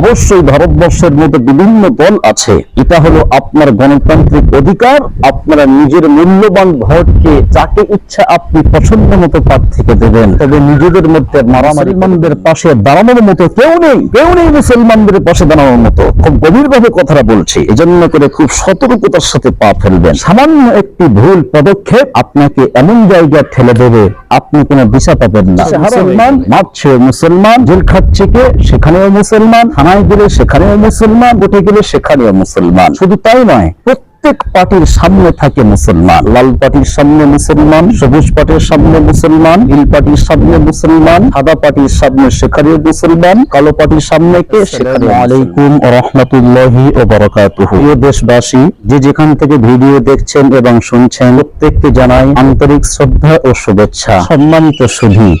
অবশ্যই ভারতবর্ষের মধ্যে বিভিন্ন দল আছে। এটা হলো আপনার গণতান্ত্রিক অধিকার আপনারা নিজের মূল্যবান ভোটকে যাকে ইচ্ছা আপনি পছন্দ মতো প্রার্থীকে দেবেন। তবে নিজেদের মধ্যে মুসলমানদের পাশে দাঁড়ানোর মতো কেউ নেই কেউ নেই মুসলমানদের পাশে দাঁড়ানোর মতো। খুব গভীরভাবে কথাটা বলছি এজন্য করে খুব সতর্কতার সাথে পা ফেলবেন। সামান্য একটি ভুল পদক্ষেপ আপনাকে এমন জায়গায় ঠেলে দেবে আপনি কোনো দিশা পাবেন না। মুসলমান মারছে মুসলমান জেল খাচ্ছে কে? সেখানেও মুসলমান থানায় গেলে সেখানেও মুসলমান উঠে গেলে সেখানেও মুসলমান। শুধু তাই নয় প্রত্যেক পার্টির সামনে থাকে মুসলমান। লাল পার্টির সামনে মুসলমান সবুজ পার্টির সামনে মুসলমান নীল পার্টির সামনে মুসলমান সাদা পার্টির সামনে সেখানেও মুসলমান কালো পার্টির সামনে কে সেখানে আলাইকুম রহমতুল্লাহি ও বরকাতুহু। প্রিয় দেশবাসী যে যেখান থেকে ভিডিও দেখছেন এবং শুনছেন প্রত্যেককে জানাই আন্তরিক শ্রদ্ধা ও শুভেচ্ছা। সম্মানিত সুধী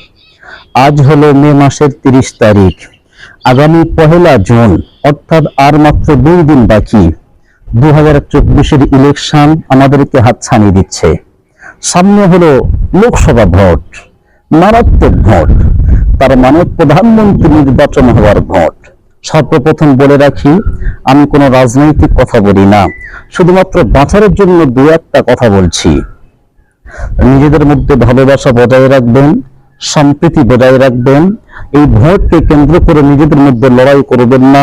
আজ হলো মে মাসের তিরিশ তারিখ। আগামী পহেলা জুন, অর্থাৎ আর মাত্র দুই দিন বাকি দু হাজার চব্বিশের ইলেকশন আমাদেরকে হাত হাতছানি দিচ্ছে। সামনে হলো লোকসভা ভোট, মারাত্মক ভোট, তার মানে প্রধানমন্ত্রী নির্বাচন হওয়ার ভোট। সর্বপ্রথম বলে রাখি, আমি কোনো রাজনৈতিক কথা বলি না, শুধুমাত্র বাঁচার জন্য দু একটা কথা বলছি। নিজেদের মধ্যে ভালোবাসা বজায় রাখবেন, সম্প্রীতি বজায় রাখবেন এই ভোটকে কেন্দ্র করে নিজেদের মধ্যে লড়াই করবেন না,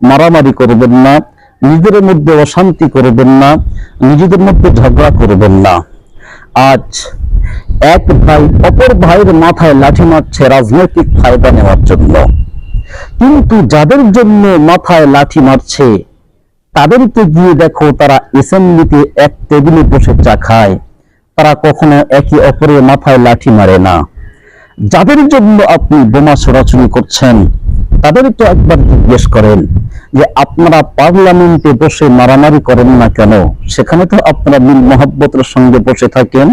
মারামারি করবেন না, নিজেদের মধ্যে অশান্তি করবেন না, নিজেদের মধ্যে ঝগড়া করবেন না। আজ এক ভাই অপর ভাইয়ের মাথায় লাঠি মারছে রাজনৈতিক ফায়দা নেওয়ার জন্য। কিন্তু যাদের জন্য মাথায় লাঠি মারছে, তাদেরকে গিয়ে দেখো তারা এসেম্বলিতে এক টেবিলে বসে চা খায়। তারা কখনো একে অপরের মাথায় লাঠি মারে না। যাদের জন্য আপনি বোমা ছড়াছড়ি করছেন তাদেরকে একবার জিজ্ঞেস করেন যে আপনারা পার্লামেন্টে বসে মারামারি করেন না কেন? সেখানে তো আপনারা মিল মহাব্বতের সঙ্গে বসে থাকেন।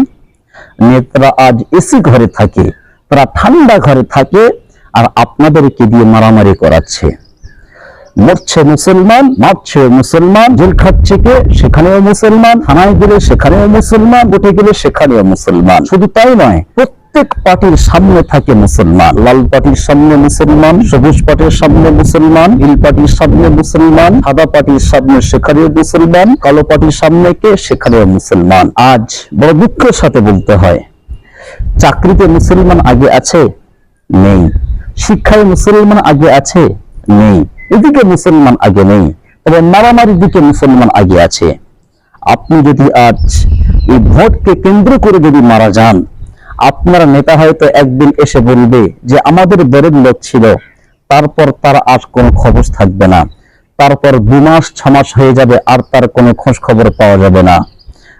নেতারা আজ এসি ঘরে থাকে, তারা ঠান্ডা ঘরে থাকে আর আপনাদেরকে দিয়ে মারামারি করাচ্ছে। মরছে মুসলমান, মারছে মুসলমান, জেল খাচ্ছে কে? সেখানেও মুসলমান, থানায় গেলে সেখানেও মুসলমান উঠে গেলে সেখানেও মুসলমান। শুধু তাই নয় প্রত্যেক পার্টির সামনে থাকে মুসলমান। লাল পার্টির সামনে মুসলমান, সবুজ পার্টির সামনে মুসলমান, নীল পার্টির সামনে মুসলমান, সাদা পার্টির সামনে সেখানেও মুসলমান, কালো পার্টির সামনে কে? সেখানেও মুসলমান। আজ বড় দুঃখের সাথে বলতে হয়, চাকরিতে মুসলমান আগে আছে? নেই। শিক্ষায় মুসলমান আগে আছে? নেই। এদিকে মুসলমান আগে নেই, তবে মারামারির দিকে মুসলমান আগে আছে। আপনি যদি আজ এই ভোটকে কেন্দ্র করে যদি মারা যান আপনার নেতা হয়তো একদিন এসে বলবে যে আমাদের দরের লোক ছিল। তারপর তার আর কোনো খবর থাকবে না। তারপর দু মাস, ছ মাস হয়ে যাবে আর তার কোনো খোঁজ খবর পাওয়া যাবে না।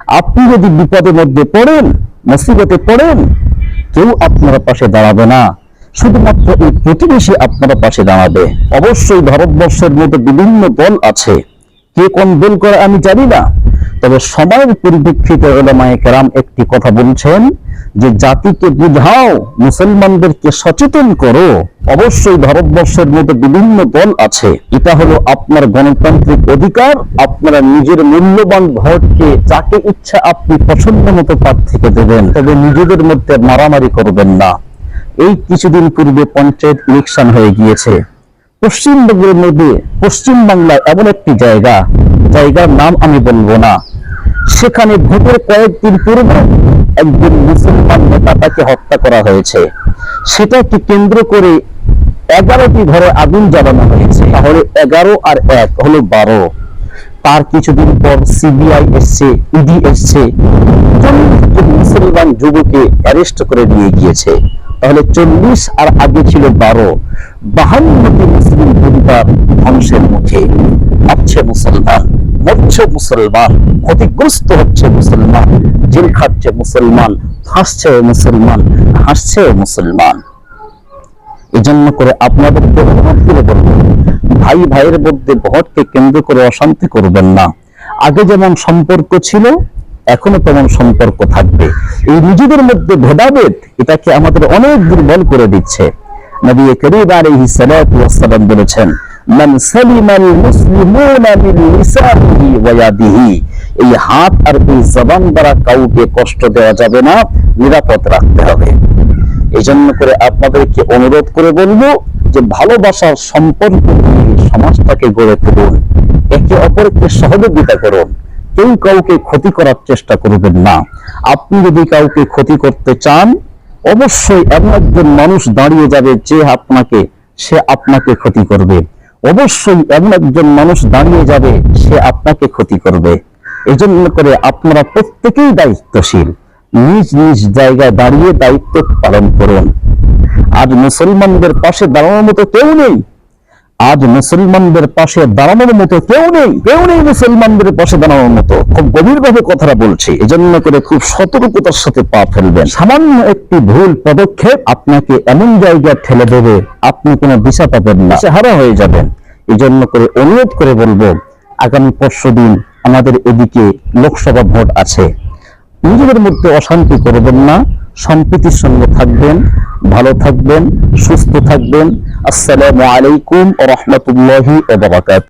আপনি যদি বিপদের মধ্যে পড়েন, মুসিবতে পড়েন, কেউ আপনার পাশে দাঁড়াবে না। শুধুমাত্র এই প্রতিবেশী আপনার পাশে দাঁড়াবে। অবশ্যই ভারতবর্ষের মধ্যে বিভিন্ন দল আছে। কে কোন দল করে আমি জানি না। তবে সময়ের পরিপ্রেক্ষিতে ওলামায়ে কেরাম একটি কথা বলছেন যে জাতিকে বুঝাও, মুসলমানদেরকে সচেতন করো, অবশ্যই ভারতবর্ষের মধ্যে বিভিন্ন দল আছে। এটা হলো আপনার গণতান্ত্রিক অধিকার, আপনারা নিজের মূল্যবান ভোটকে যাকে ইচ্ছা আপনি পছন্দ মতো প্রার্থীকে দেবেন। তবে নিজেদের মধ্যে মারামারি করবেন না। এই কিছুদিন পূর্বে পঞ্চায়েত ইলেকশন হয়ে গিয়েছে। পশ্চিমবঙ্গের মধ্যে, পশ্চিম বাংলায় এমন একটি জায়গা, জায়গার নাম আমি বলব না। সেখানে ভোটের কয়েকদিন পূর্বে একজন মুসলমান নেতা তাকে হত্যা করা হয়েছে। সেটাকে কেন্দ্র করে এগারোটি ঘরে আগুন জ্বালানো হয়েছে। তাহলে এগারো আর এক হলো বারো। তার কিছুদিন পর সিবিআই এসছে, ইডি এসছে। মুসলমান যুবকে অ্যারেস্ট করে নিয়ে গিয়েছে। তাহলে চল্লিশ আর আগে ছিল বারো। বাহান্নটি মুসলিম পরিবার ধ্বংসের মুখে। মারছে মুসলমান, মরছে মুসলমান, ক্ষতিগ্রস্ত হচ্ছে মুসলমান। জেল খাচ্ছে মুসলমান ফাঁসছে মুসলমান হাসছে মুসলমান। এই জন্য করে আপনাদের অনুরোধ করে বলব ভাই ভাইয়ের মধ্যে ভোটকে কেন্দ্র করে অশান্তি করবেন না। আগে যেমন সম্পর্ক ছিল, এখনও তেমন সম্পর্ক থাকবে। এই নিজেদের মধ্যে ভেদাভেদ, এটাকে আমাদের অনেক দুর্বল করে দিচ্ছে। নবী করিম আলাইহিস সালাতু ওয়াসসালাম বলেছেন, মান সালিমাল মুসলিমুনা মিন লিসানিহি ওয়া ইয়াদিহি। এই হাত আর এই জবান দ্বারা কাউকে কষ্ট দেওয়া যাবে না, নিরাপদ রাখতে হবে। এই জন্য করে আপনাদেরকে অনুরোধ করে বলব যে ভালোবাসার সম্পর্ক নিয়ে সমাজ ব্যবস্থাকে গড়ে তুলুন। একে অপরকে সহযোগিতা করুন। কেউ কাউকে ক্ষতি করার চেষ্টা করবেন না। আপনি যদি কাউকে ক্ষতি করতে চান, অবশ্যই এমন একজন মানুষ দাঁড়িয়ে যাবে যে আপনাকে, সে আপনাকে ক্ষতি করবে। অবশ্যই এমন একজন মানুষ দাঁড়িয়ে যাবে, সে আপনাকে ক্ষতি করবে। এই জন্য করে আপনারা প্রত্যেকেই দায়িত্বশীল। নিজ নিজ জায়গায় দাঁড়িয়ে দায়িত্ব পালন করুন। আজ মুসলমানদের পাশে দাঁড়ানোর মতো কেউ নেই। আজ মুসলমানদের পাশে দাঁড়ানোর মতো কেউ নেই। কেউ নেই মুসলমানদের পাশে দাঁড়ানোর মতো। খুব গভীরভাবে কথাটা বলছি। এজন্য করে খুব সতর্কতার সাথে পা ফেলবেন। সামান্য একটি ভুল পদক্ষেপ আপনাকে এমন জায়গায় ঠেলে দেবে, আপনি কোনো দিশা পাবেন না। হারা হয়ে যাবেন। এজন্য করে অনুরোধ করে বলব, আগামী পরশু দিন আমাদের এদিকে লোকসভা ভোট আছে। নিজেদের মধ্যে অশান্তি করবেন না, সম্প্রীতির সঙ্গে থাকবেন, ভালো থাকবেন, সুস্থ থাকবেন। আসসালামু আলাইকুম রহমতুল্লাহি